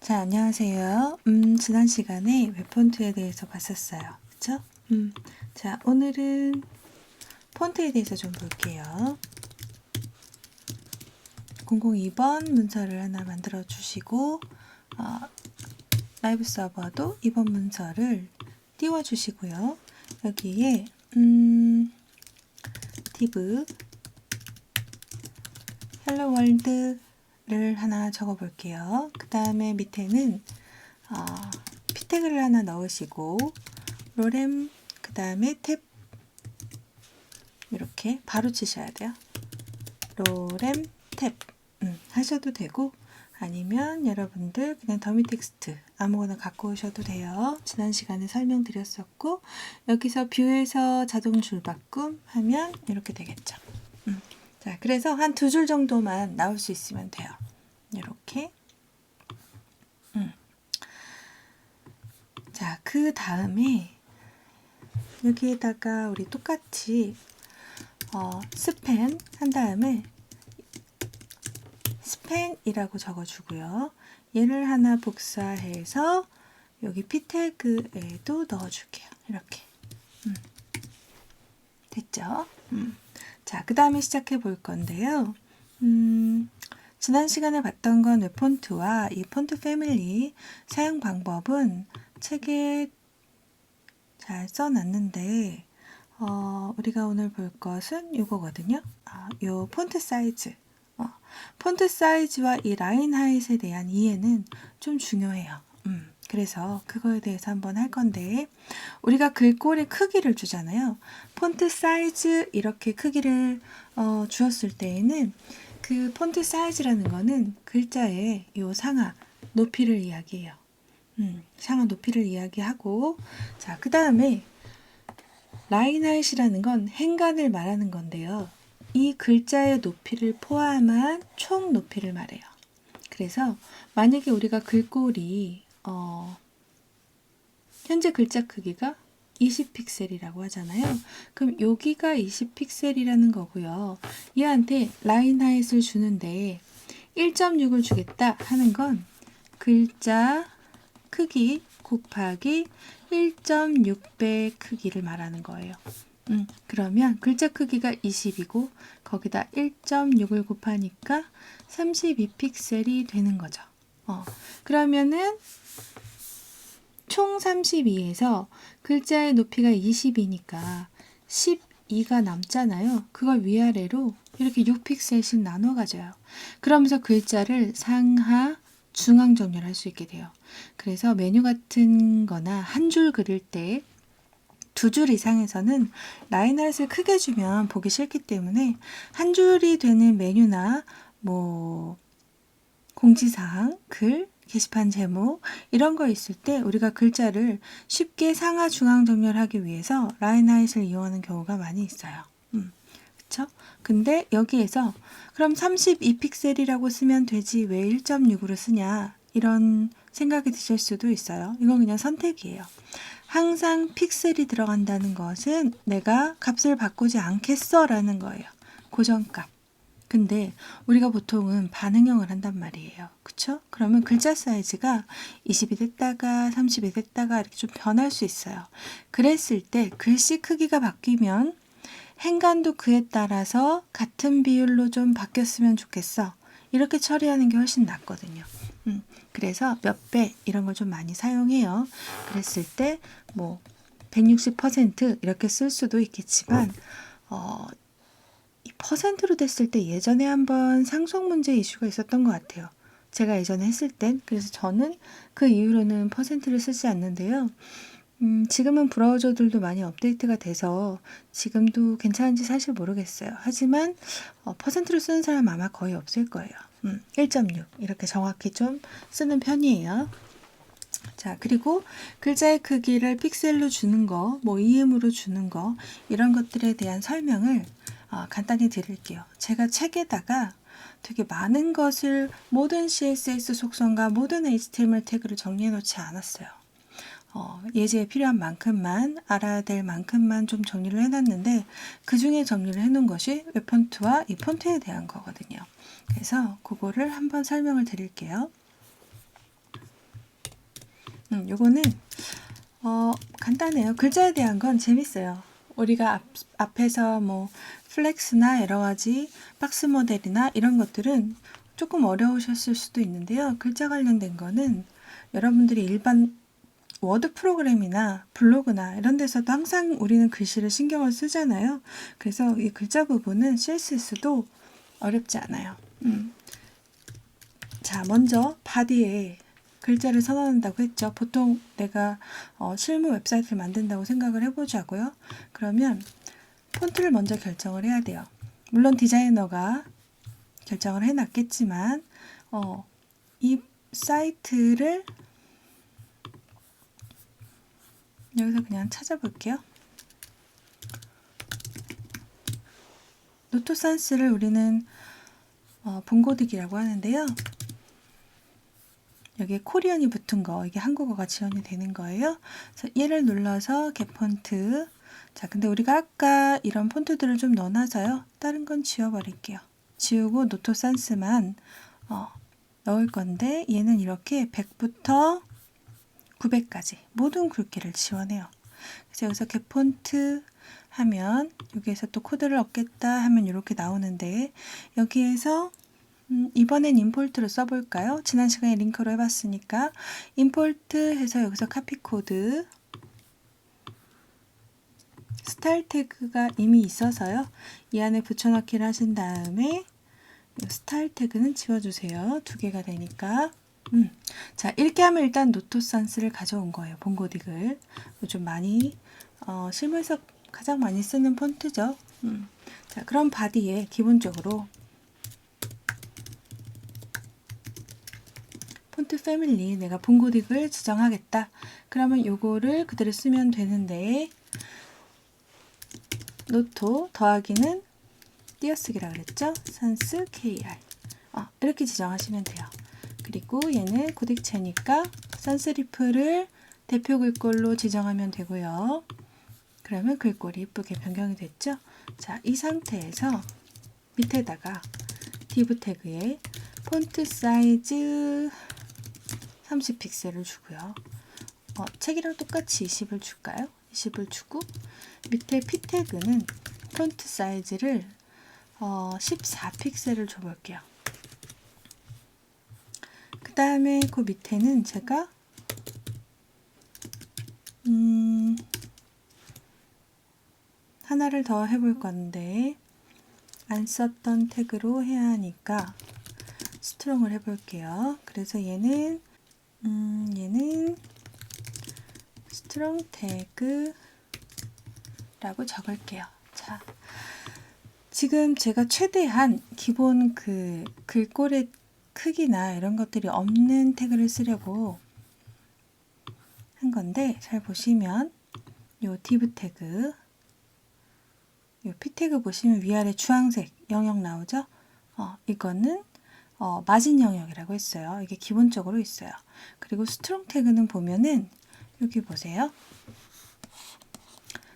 자, 안녕하세요. 음, 지난 시간에 웹폰트에 대해서 봤었어요. 그쵸? 음, 자, 오늘은 폰트에 대해서 좀 볼게요. 002번 문서를 하나 만들어 주시고, 어, 라이브 서버도 이번 문서를 띄워 주시고요. 여기에, 음, div 헬로 월드를 하나 적어 볼게요. 그 다음에 밑에는 어, p 태그를 하나 넣으시고 로렘 그 다음에 탭 이렇게 바로 치셔야 돼요. 로렘 탭 음, 하셔도 되고 아니면 여러분들 그냥 더미 텍스트 아무거나 갖고 오셔도 돼요. 지난 시간에 설명드렸었고 여기서 뷰에서 자동 줄 바꿈 하면 이렇게 되겠죠. 음. 자, 그래서 한 두 줄 정도만 나올 수 있으면 돼요. 이렇게. 음. 자, 그 다음에 여기에다가 우리 똑같이 어, 스팬 한 다음에 스팬이라고 적어주고요. 얘를 하나 복사해서 여기 p 태그에도 넣어줄게요. 이렇게. 음. 됐죠? 음. 자, 그 다음에 시작해 볼 건데요. 음, 지난 시간에 봤던 건 웹폰트와 이 폰트 패밀리 사용 방법은 책에 잘 써놨는데, 어, 우리가 오늘 볼 것은 이거거든요. 아, 요 폰트 사이즈. 어, 폰트 사이즈와 이 라인 하이트에 대한 이해는 좀 중요해요. 음, 그래서 그거에 대해서 한번 할 건데, 우리가 글꼴의 크기를 주잖아요. 폰트 사이즈 이렇게 크기를 어, 주었을 때에는 그 폰트 사이즈라는 거는 글자의 요 상하 높이를 이야기해요. 음, 상하 높이를 이야기하고 자, 그 다음에 라인 하이트라는 건 행간을 말하는 건데요. 이 글자의 높이를 포함한 총 높이를 말해요. 그래서 만약에 우리가 글꼴이 어, 현재 글자 크기가 20픽셀이라고 하잖아요. 그럼 여기가 20픽셀이라는 거고요. 얘한테 라인 하이트를 주는데 1.6을 주겠다 하는 건 글자 크기 곱하기 1.6배 크기를 말하는 거예요. 음, 그러면 글자 크기가 20이고 거기다 1.6을 곱하니까 32픽셀이 되는 거죠. 어, 그러면은 총 32에서 글자의 높이가 20이니까 12가 남잖아요. 그걸 위아래로 이렇게 6픽셀씩 나눠 가져요. 그러면서 글자를 상하, 중앙 정렬할 수 있게 돼요. 그래서 메뉴 같은 거나 한 줄 그릴 때 두 줄 이상에서는 라인 하트를 크게 주면 보기 싫기 때문에 한 줄이 되는 메뉴나 뭐 공지사항, 글, 게시판 제목 이런 거 있을 때 우리가 글자를 쉽게 상하 중앙 정렬하기 위해서 라인 하이트를 이용하는 경우가 많이 있어요. 음, 그쵸? 근데 여기에서 그럼 32픽셀이라고 쓰면 되지 왜 1.6으로 쓰냐 이런 생각이 드실 수도 있어요. 이건 그냥 선택이에요. 항상 픽셀이 들어간다는 것은 내가 값을 바꾸지 않겠어 라는 거예요. 고정값. 근데 우리가 보통은 반응형을 한단 말이에요. 그쵸? 그러면 글자 사이즈가 20이 됐다가 30이 됐다가 이렇게 좀 변할 수 있어요. 그랬을 때 글씨 크기가 바뀌면 행간도 그에 따라서 같은 비율로 좀 바뀌었으면 좋겠어. 이렇게 처리하는 게 훨씬 낫거든요. 음, 그래서 몇 배 이런 걸 좀 많이 사용해요. 그랬을 때 뭐 160% 이렇게 쓸 수도 있겠지만 어, 이 퍼센트로 됐을 때 예전에 한번 상속 문제 이슈가 있었던 것 같아요. 제가 예전에 했을 땐 그래서 저는 그 이후로는 퍼센트를 쓰지 않는데요. 음, 지금은 브라우저들도 많이 업데이트가 돼서 지금도 괜찮은지 사실 모르겠어요. 하지만 어, 퍼센트로 쓰는 사람 아마 거의 없을 거예요. 음, 1.6 이렇게 정확히 좀 쓰는 편이에요. 자, 그리고 글자의 크기를 픽셀로 주는 거, 뭐 EM으로 주는 거 이런 것들에 대한 설명을 어, 간단히 드릴게요. 제가 책에다가 되게 많은 것을 모든 CSS 속성과 모든 HTML 태그를 정리해 놓지 않았어요. 어, 예제에 필요한 만큼만 알아야 될 만큼만 좀 정리를 해놨는데 그 중에 정리를 해놓은 것이 웹폰트와 이 폰트에 대한 거거든요. 그래서 그거를 한번 설명을 드릴게요. 음, 요거는 어, 간단해요. 글자에 대한 건 재밌어요. 우리가 앞, 앞에서 뭐 플렉스나 여러 가지 박스 모델이나 이런 것들은 조금 어려우셨을 수도 있는데요. 글자 관련된 거는 여러분들이 일반 워드 프로그램이나 블로그나 이런 데서도 항상 우리는 글씨를 신경을 쓰잖아요. 그래서 이 글자 부분은 CSS도 어렵지 않아요. 음. 자, 먼저 바디에 글자를 선언한다고 했죠. 보통 내가 어, 실무 웹사이트를 만든다고 생각을 해보자고요. 그러면 폰트를 먼저 결정을 해야 돼요. 물론 디자이너가 결정을 해놨겠지만 어, 이 사이트를 여기서 그냥 찾아볼게요. 노토산스를 우리는 어, 본고딕이라고 하는데요. 여기에 코리안이 붙은 거, 이게 한국어가 지원이 되는 거예요. 그래서 얘를 눌러서 겟 폰트. 자, 근데 우리가 아까 이런 폰트들을 좀 넣어놔서요. 다른 건 지워버릴게요. 지우고 노토 산스만 어, 넣을 건데 얘는 이렇게 100부터 900까지 모든 굵기를 지원해요. 그래서 여기서 겟 폰트 하면 여기에서 또 코드를 얻겠다 하면 이렇게 나오는데 여기에서 음, 이번엔 임폴트로 써볼까요? 지난 시간에 링크로 해봤으니까 임폴트 해서 여기서 카피 코드 스타일 태그가 이미 있어서요. 이 안에 붙여넣기를 하신 다음에 이 스타일 태그는 지워주세요. 두 개가 되니까. 음. 자, 읽게 하면 일단 노토 산스를 가져온 거예요. 본고딕을. 좀 많이, 어, 실무에서 가장 많이 쓰는 폰트죠. 음. 자, 그럼 바디에 기본적으로 폰트 패밀리 내가 본고딕을 지정하겠다. 그러면 요거를 그대로 쓰면 되는데 노토 더하기는 띄어쓰기라 그랬죠? 산스 KR 어, 이렇게 지정하시면 돼요. 그리고 얘는 고딕체니까 산스리프를 대표 글꼴로 지정하면 되고요. 그러면 글꼴이 이쁘게 변경이 됐죠? 자, 이 상태에서 밑에다가 div 태그에 폰트 사이즈 30픽셀을 주고요. 어, 책이랑 똑같이 20을 줄까요? 20을 주고 밑에 p 태그는 폰트 사이즈를 어, 14픽셀을 줘볼게요. 그 다음에 그 밑에는 제가 음, 하나를 더 해볼 건데 안 썼던 태그로 해야 하니까 스트롱을 해볼게요. 그래서 얘는 음, 얘는 스트롱 태그라고 적을게요. 자, 지금 제가 최대한 기본 그 글꼴의 크기나 이런 것들이 없는 태그를 쓰려고 한 건데 잘 보시면 요 div 태그 요 p 태그 보시면 위아래 주황색 영역 나오죠? 어, 이거는 어, 마진 영역이라고 했어요. 이게 기본적으로 있어요. 그리고 스트롱 태그는 보면은 여기 보세요.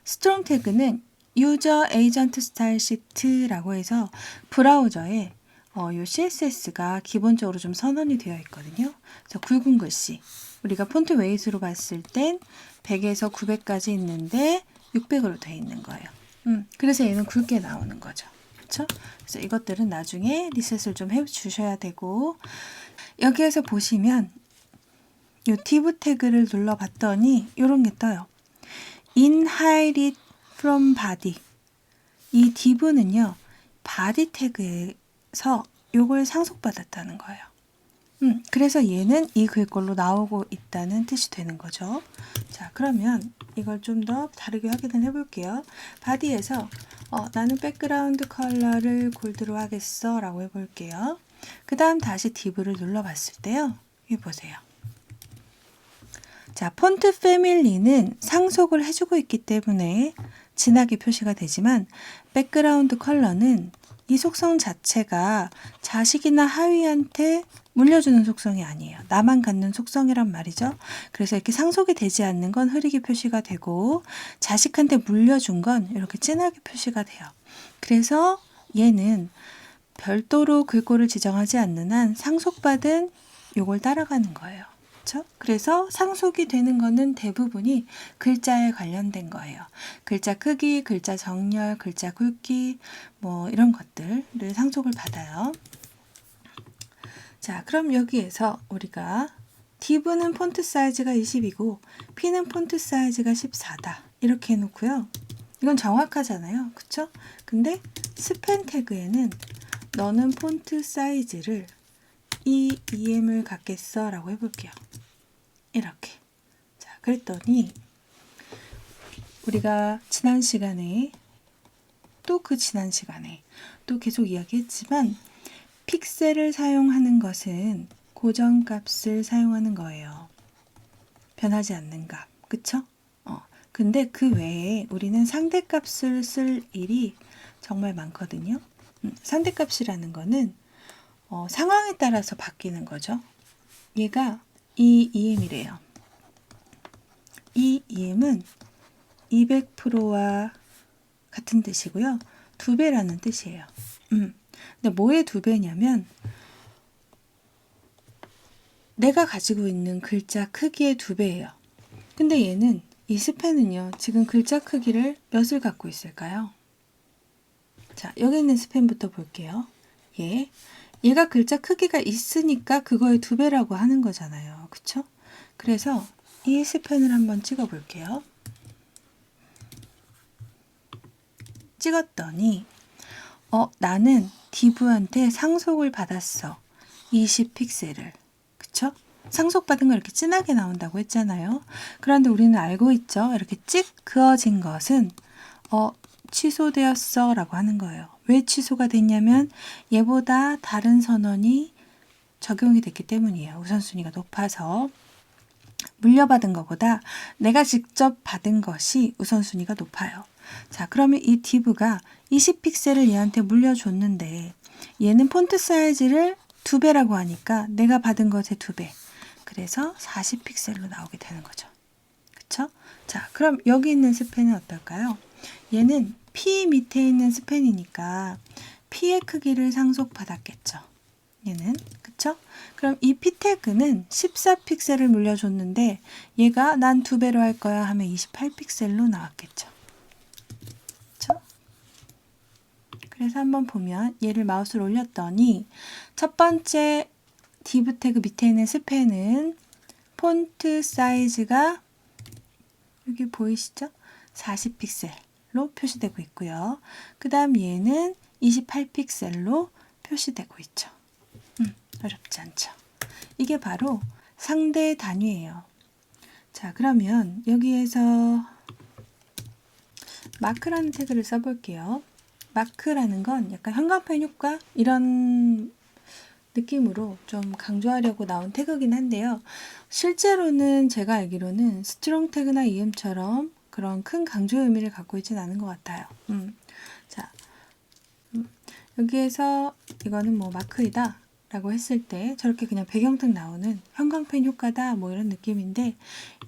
스트롱 태그는 유저 에이전트 스타일 시트라고 해서 브라우저에 어, 요 CSS가 기본적으로 좀 선언이 되어 있거든요. 그래서 굵은 글씨. 우리가 폰트 웨이트로 봤을 땐 100에서 900까지 있는데 600으로 되어 있는 거예요. 음, 그래서 얘는 굵게 나오는 거죠. 그렇죠? 그래서 이것들은 나중에 리셋을 좀 해주셔야 되고 여기에서 보시면 요 div 태그를 눌러봤더니 이런 게 떠요. inherit from body. 이 div는요, body 태그에서 요걸 상속받았다는 거예요. 음, 그래서 얘는 이 글꼴로 나오고 있다는 뜻이 되는 거죠. 자, 그러면 이걸 좀 더 다르게 확인을 해볼게요. 바디에서 어, 나는 백그라운드 컬러를 골드로 하겠어 라고 해볼게요. 그 다음 다시 div를 눌러봤을 때요. 여기 보세요. 자, 폰트 패밀리는 상속을 해주고 있기 때문에 진하게 표시가 되지만 백그라운드 컬러는 이 속성 자체가 자식이나 하위한테 물려주는 속성이 아니에요. 나만 갖는 속성이란 말이죠. 그래서 이렇게 상속이 되지 않는 건 흐리게 표시가 되고 자식한테 물려준 건 이렇게 진하게 표시가 돼요. 그래서 얘는 별도로 글꼴을 지정하지 않는 한 상속받은 요걸 따라가는 거예요. 그렇죠? 그래서 상속이 되는 거는 대부분이 글자에 관련된 거예요. 글자 크기, 글자 정렬, 글자 굵기 뭐 이런 것들을 상속을 받아요. 자, 그럼 여기에서 우리가 div는 폰트 사이즈가 20이고 p는 폰트 사이즈가 14다. 이렇게 해놓고요. 이건 정확하잖아요. 그쵸? 근데 스펜 태그에는 너는 폰트 사이즈를 이 EM을 갖겠어 라고 해볼게요. 이렇게. 자, 그랬더니 우리가 지난 시간에 또 그 지난 시간에 또 계속 이야기했지만 픽셀을 사용하는 것은 고정값을 사용하는 거예요. 변하지 않는 값. 그쵸? 어. 근데 그 외에 우리는 상대값을 쓸 일이 정말 많거든요. 음, 상대값이라는 거는 어, 상황에 따라서 바뀌는 거죠. 얘가 이 EM이래요. 이 EM은 200%와 같은 뜻이고요. 두 배라는 뜻이에요. 음. 근데 뭐의 두 배냐면 내가 가지고 있는 글자 크기의 두 배예요. 근데 얘는 이 스펜은요. 지금 글자 크기를 몇을 갖고 있을까요? 자, 여기 있는 스펜부터 볼게요. 얘. 얘가 글자 크기가 있으니까 그거의 두 배라고 하는 거잖아요. 그쵸? 그래서 이 스펜을 한번 찍어 볼게요. 찍었더니 어, 나는 디브한테 상속을 받았어. 20픽셀을. 그쵸? 상속받은 거 이렇게 진하게 나온다고 했잖아요. 그런데 우리는 알고 있죠. 이렇게 찍 그어진 것은 어, 취소되었어 라고 하는 거예요. 왜 취소가 됐냐면 얘보다 다른 선언이 적용이 됐기 때문이에요. 우선순위가 높아서 물려받은 것보다 내가 직접 받은 것이 우선순위가 높아요. 자, 그러면 이 div가 20픽셀을 얘한테 물려줬는데 얘는 폰트 사이즈를 두 배라고 하니까 내가 받은 것의 두 배. 그래서 40픽셀로 나오게 되는 거죠. 그쵸? 자, 그럼 여기 있는 스펜은 어떨까요? 얘는 P 밑에 있는 스펜이니까 P의 크기를 상속받았겠죠. 얘는 그쵸? 그럼 이 P 태그는 14픽셀을 물려줬는데 얘가 난 두 배로 할 거야 하면 28픽셀로 나왔겠죠. 그래서 한번 보면 얘를 마우스로 올렸더니 첫 번째 div 태그 밑에 있는 스펜은 폰트 사이즈가 여기 보이시죠? 40픽셀 로 표시되고 있고요. 그 다음 얘는 28픽셀로 표시되고 있죠. 음, 어렵지 않죠. 이게 바로 상대 단위예요. 자, 그러면 여기에서 마크라는 태그를 써볼게요. 마크라는 건 약간 형광펜 효과 이런 느낌으로 좀 강조하려고 나온 태그긴 한데요. 실제로는 제가 알기로는 스트롱 태그나 이음처럼 그런 큰 강조 의미를 갖고 있지는 않은 것 같아요. 음. 자, 음. 여기에서 이거는 뭐 마크이다 라고 했을 때 저렇게 그냥 배경등 나오는 형광펜 효과다 뭐 이런 느낌인데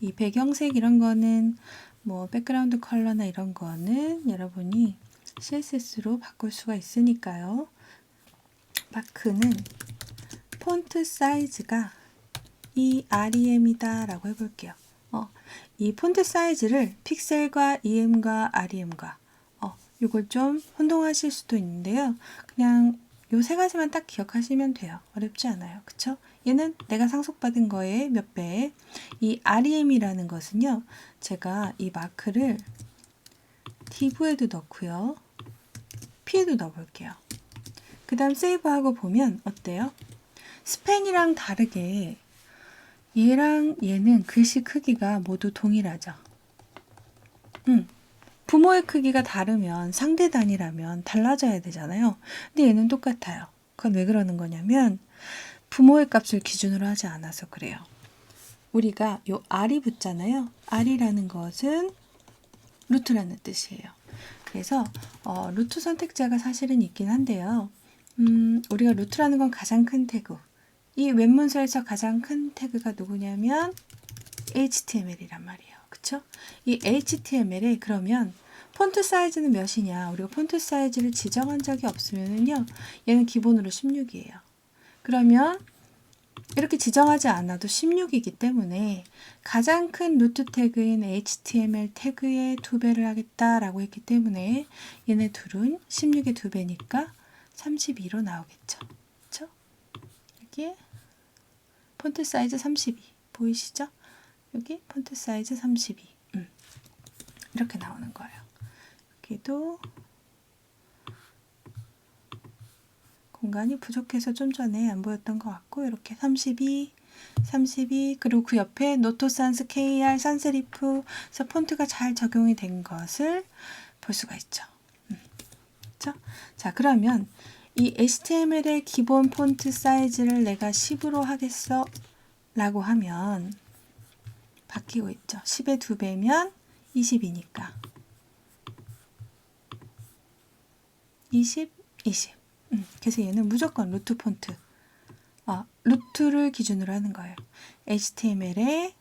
이 배경색 이런 거는 뭐 백그라운드 컬러나 이런 거는 여러분이 CSS로 바꿀 수가 있으니까요. 마크는 폰트 사이즈가 이 REM이다 라고 해볼게요. 어, 이 폰트 사이즈를 픽셀과 EM과 REM과 어, 이걸 좀 혼동하실 수도 있는데요. 그냥 요 세 가지만 딱 기억하시면 돼요. 어렵지 않아요. 그쵸? 얘는 내가 상속받은 거에 몇 배. 이 REM이라는 것은요. 제가 이 마크를 div에도 넣고요. P에도 넣어볼게요. 그 다음 세이브하고 보면 어때요? 스펜이랑 다르게 얘랑 얘는 글씨 크기가 모두 동일하죠. 음, 부모의 크기가 다르면 상대 단위라면 달라져야 되잖아요. 근데 얘는 똑같아요. 그건 왜 그러는 거냐면 부모의 값을 기준으로 하지 않아서 그래요. 우리가 요 R이 붙잖아요. R이라는 것은 루트라는 뜻이에요. 그래서 어, 루트 선택자가 사실은 있긴 한데요. 음, 우리가 루트라는 건 가장 큰 태그. 이 웹문서에서 가장 큰 태그가 누구냐면 HTML이란 말이에요. 그쵸? 이 HTML에 그러면 폰트 사이즈는 몇이냐? 우리가 폰트 사이즈를 지정한 적이 없으면은요. 얘는 기본으로 16이에요. 그러면 이렇게 지정하지 않아도 16이기 때문에 가장 큰 루트 태그인 HTML 태그의 두 배를 하겠다라고 했기 때문에 얘네 둘은 16의 두 배니까 32로 나오겠죠. 그렇죠? 여기 폰트 사이즈 32 보이시죠? 여기 폰트 사이즈 32 음. 이렇게 나오는 거예요. 여기도 공간이 부족해서 좀 전에 안 보였던 것 같고 이렇게 32, 32 그리고 그 옆에 노토 산스 KR 산세리프 그래서 폰트가 잘 적용이 된 것을 볼 수가 있죠. 음. 자 그러면 이 HTML의 기본 폰트 사이즈를 내가 10으로 하겠어 라고 하면 바뀌고 있죠. 10의 2배면 20이니까 20, 20 음, 그래서 얘는 무조건 루트 폰트. 어, 루트를 기준으로 하는 거예요. HTML의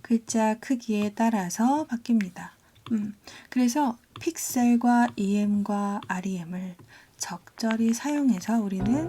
글자 크기에 따라서 바뀝니다. 음, 그래서 픽셀과 EM과 REM을 적절히 사용해서 우리는